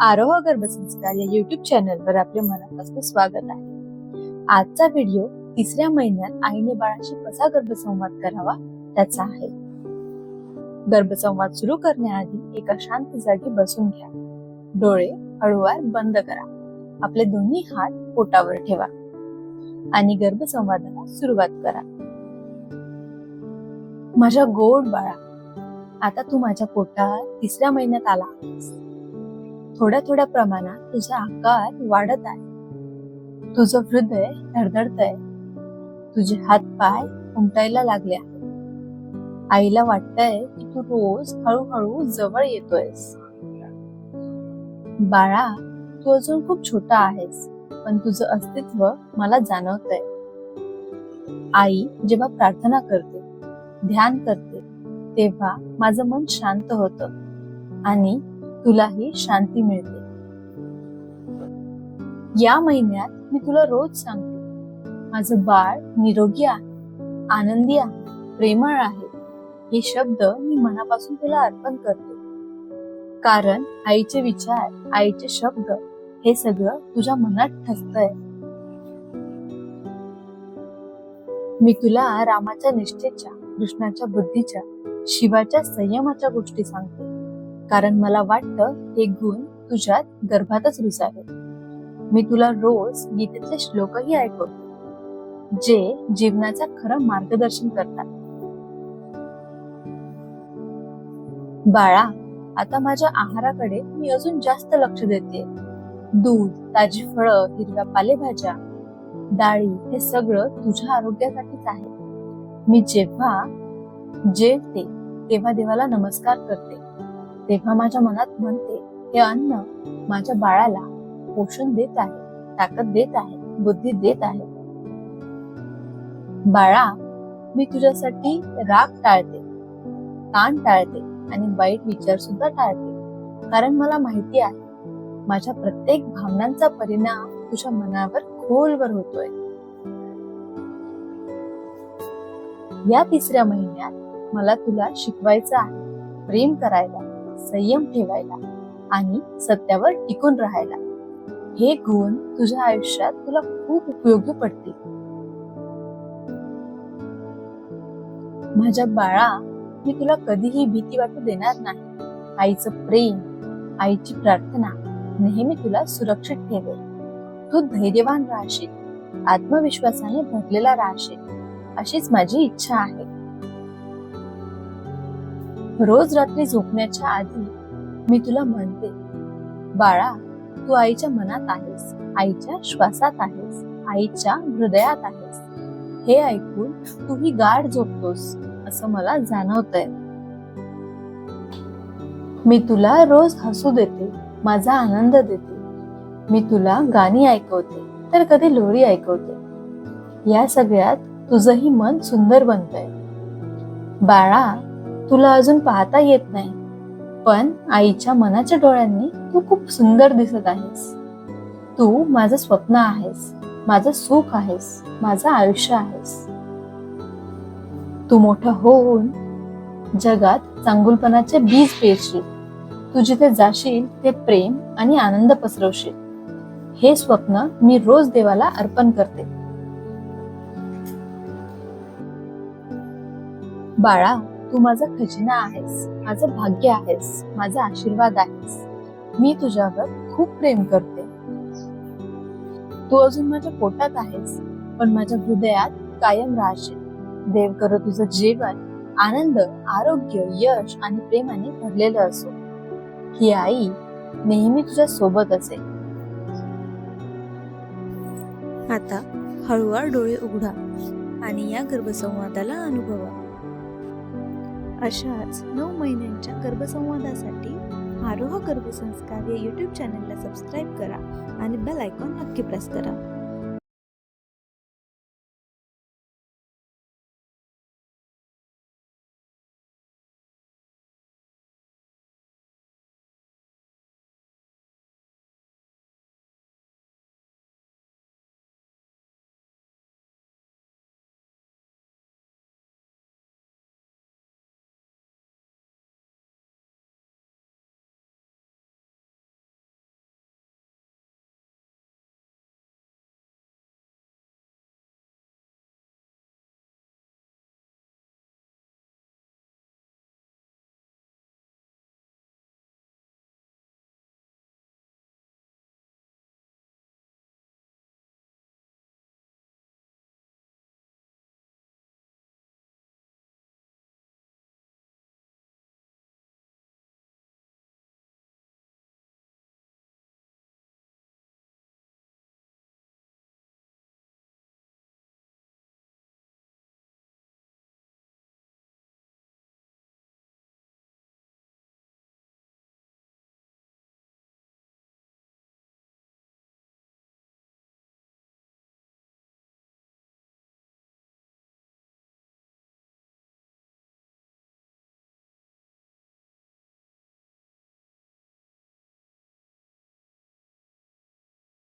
आरोह गर्भसंस्कार या युट्यूब चॅनलवर आपले मनापासून स्वागत आहे. आजचा व्हिडिओ तिसऱ्या महिन्यात आईने बाळाशी कसा गर्भसंवाद करावा त्याचा आहे. गर्भसंवाद सुरू करण्याआधी एका शांत जागी बसून घ्या. डोळे हळूवार बंद करा. आपले दोन्ही हात पोटावर ठेवा आणि गर्भसंवादाला सुरुवात करा. माझ्या गोड बाळा आता तू माझ्या पोटात तिसऱ्या महिन्यात आला आहेस. थोड्या थोड्या प्रमाणात तुझा आकार वाढत आहे. तुझं हृदय धडधडतंय. तुझे हात पाय उमटायला लागले आहेत. आईला वाटतंय की तू रोज हळूहळू जवळ येतोयस. बाळा तू अजून खूप छोटा आहेस पण तुझं अस्तित्व मला जाणवतंय. आई जेव्हा प्रार्थना करते ध्यान करते तेव्हा माझं मन शांत होतं आणि तुलाही शांती मिळते. या महिन्यात मी तुला रोज सांगते. माझं बाळ निरोगी आहे आनंदी आहे प्रेमळ आहे. हे शब्द मी मनापासून तुला अर्पण करते. कारण आईचे विचार आईचे शब्द हे सगळं तुझ्या मनात ठसतंय. मी तुला रामाच्या निष्ठेच्या कृष्णाच्या बुद्धीच्या शिवाच्या संयमाच्या गोष्टी सांगते. कारण मला वाटतं हे गुण तुझ्यात गर्भातच रुजावे. मी तुला रोज गीतेतले श्लोकही ऐकवतो जे जीवनाचा खरं मार्गदर्शन करतात. बाळा आता माझ्या आहाराकडे मी अजून जास्त लक्ष देते. दूध ताजी फळं हिरव्या पालेभाज्या डाळी हे सगळं तुझ्या आरोग्यासाठीच आहे. मी जेव्हा जेवते तेव्हा देवाला नमस्कार करते. तेव्हा माझ्या मनात म्हणते हे अन्न माझ्या बाळाला पोषण देत आहे ताकद देत आहे बुद्धी देत आहे. बाळा मी तुझ्यासाठी राग टाळते ताण टाळते आणि वाईट विचार सुद्धा टाळते. कारण मला माहिती आहे माझ्या प्रत्येक भावनांचा परिणाम तुझ्या मनावर खोलवर होतोय. या तिसऱ्या महिन्यात मला तुला शिकवायचं आहे प्रेम करायला. संयम ठेवायला आणि सत्यावर टिकून राहायला. हे गुण तुझ्या आयुष्यात तुला खूप उपयोगी पडतील. माझ्या बाळा मी तुला कधीही भीती वाटू देणार नाही. आईचं प्रेम आईची प्रार्थना नेहमी तुला सुरक्षित ठेवेल. तू धैर्यवान राहशील आत्मविश्वासाने भरलेला राहशील अशीच माझी इच्छा आहे. रोज रात्री झोपण्याच्या आधी मी तुला म्हणते बाळा तू आईच्या मनात आहेस आईच्या श्वासात आहेस आईच्या हृदयात आहेस. हे ऐकून तूही गाढ झोपतोस असं मला जाणवत मी तुला रोज हसू देते माझा आनंद देते. मी तुला गाणी ऐकवते तर कधी लोरी ऐकवते. या सगळ्यात तुझंही मन सुंदर बनतंय. बाळा तुला अजून पाहता येत नाही. पण आईच्या मनाच्या डोळ्यांनी तू खूप सुंदर दिसत आहेस. तू माझं स्वप्न आहेस माझं सुख आहेस माझं आयुष्य आहेस. तू मोठं होऊन जगात चांगुलपणाचे बीज पेरशील. तू जिथे जाशील ते प्रेम आणि आनंद पसरवशील. हे स्वप्न मी रोज देवाला अर्पण करते. बाळा तू माझा खजिना आहेस माझं भाग्य आहेस माझा आशीर्वाद आहेस. मी तुझ्यावर खूप प्रेम करते. तू अजून माझ्या पोटात आहेस पण माझ्या हृदयात कायम राहशील. देव कर तुझं जीवन आनंद आरोग्य यश आणि प्रेमाने भरलेलं असो. ही आई नेहमी तुझ्या सोबत असेल आता हळूवार डोळे उघडा आणि या गर्भसंवादाला अनुभवा. अशाच नऊ महिन्यांच्या गर्भसंवादासाठी आरोह गर्भसंस्कार या यूट्यूब चॅनलला सबस्क्राईब करा आणि बेल आयकॉन नक्की प्रेस करा.